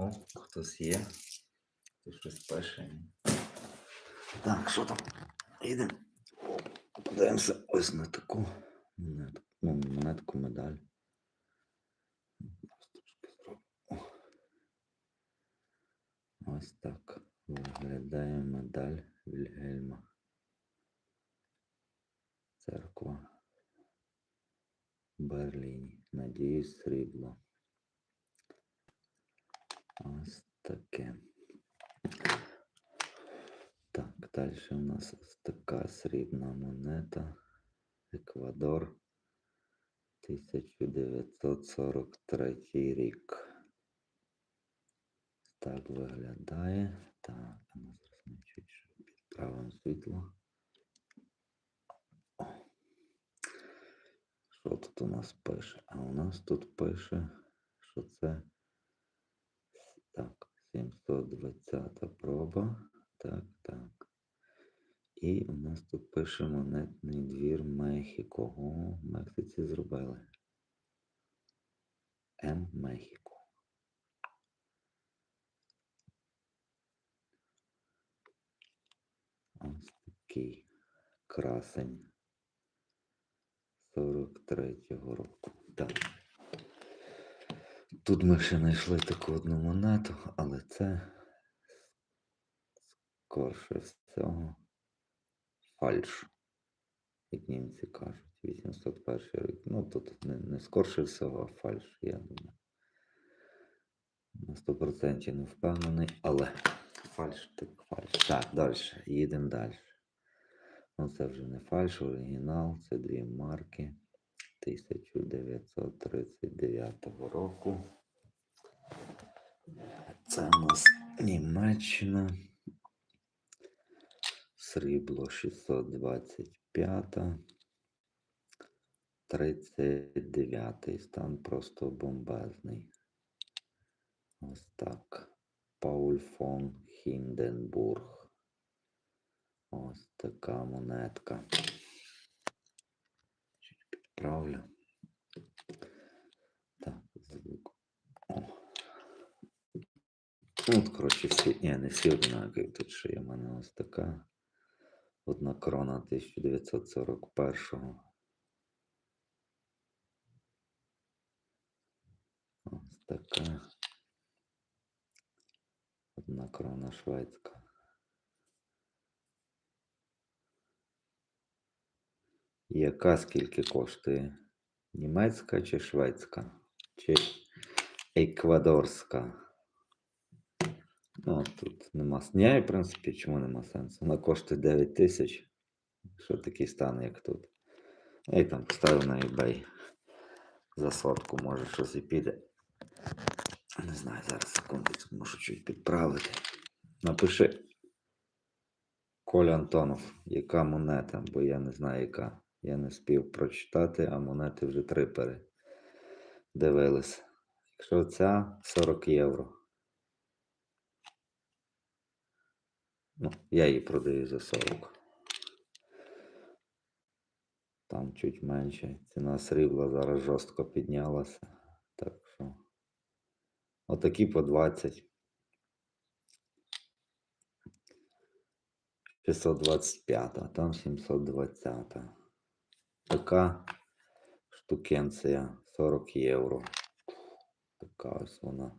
О, хтось є. Хтось щось пише. Так, що там? Йдемо. Подивимося ось на таку монетку. Ну, монетку, медаль. Ось так виглядає медаль Вільгельма. Церква. в Берліні. Надіюсь, срібло. Ось таке. Так, далі у нас ось така срібна монета. Еквадор. 1943 рік. Так виглядає. Так, ну зараз ми чуть ще підправимо світло. О. Що тут у нас пише? А у нас тут пише, що це так, 720 проба. Так, так. І у нас тут пише монетний двір Мехіко. О, в Мексиці зробили. М Мехіко. Ось такий красень 43-го року. Так. Тут ми ще знайшли таку одну монету, але це скорше всього фальш, як німці кажуть. 801 рік. Ну, тут не, не скорше всього, а фальш, я думаю. На 100% не впевнений, але фальш так фальш. Так, далі. Їдемо далі. Ну, це вже не фальш, оригінал, це дві марки 1939 року. Це у нас Німеччина. Срібло 625. 39 стан просто бомбезний. Ось так. Пауль фон Хінденбург. Ось така монетка. Чуть. Так, звук. О. Ну, от, коротше, всі, ні, не всі однакові. Тут ще є в мене ось така. Одна крона 1941-го. Ось така. Одна крона шведська. Яка скільки коштує? Німецька чи шведська? Чи еквадорська? Ну, тут нема. с- Ні, в принципі, чому нема сенсу? Вона коштує 9 тисяч. Що такий стан, як тут? Я там поставив на eBay. За сотку, може щось і піде. Не знаю, зараз секундочку, можу чуть підправити. Напиши Коля Антонов, яка монета, бо я не знаю, яка. Я не спів прочитати, а монети вже три передивились. Якщо ця 40 євро. Ну, я її продаю за 40. Там чуть менше. Ціна срібла зараз жорстко піднялася. Так що. Отакі по 20. 625, а там 720. Така штукенція 40 євро. Така ось вона.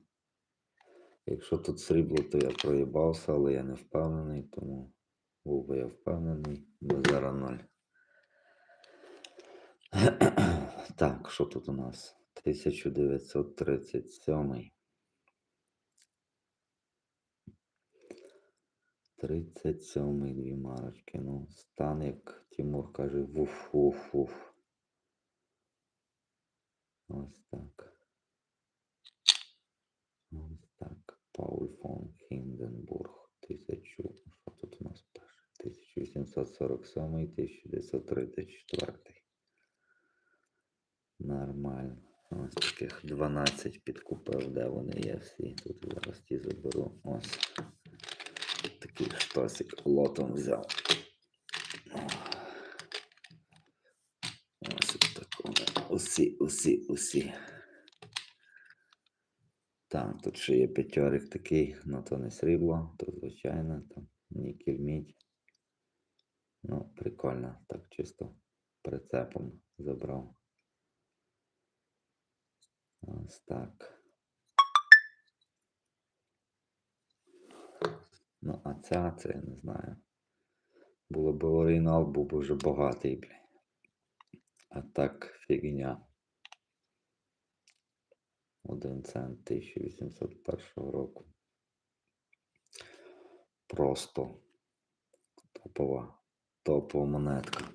Якщо тут срібло, то я проїбався, але я не впевнений, тому був би я впевнений, бо зараз ноль. Так, що тут у нас? 1937. 37 дві марочки. Ну, стан, як Тимур каже, вуф-вуф-вуф. Ось так. Ось так. Пауль фон Хінденбург. Тисячу. Що тут у нас пише? 1847 1934. Нормально. Ось таких 12 підкупив, де вони є всі. Тут зараз ті заберу. Ось. Такий лотом взяв. Ось так. Усі, усі, усі. Так, тут ще є п'ятьорик такий, ну то не срібло, то звичайно, там нікель мідь. Ну, прикольно, так чисто прицепом забрав. Ось так. Ну, а ця, це я не знаю. Було б оригінал, був би вже багатий, блядь. А так фігня. Один цент 1801 року. Просто топова, топова монетка.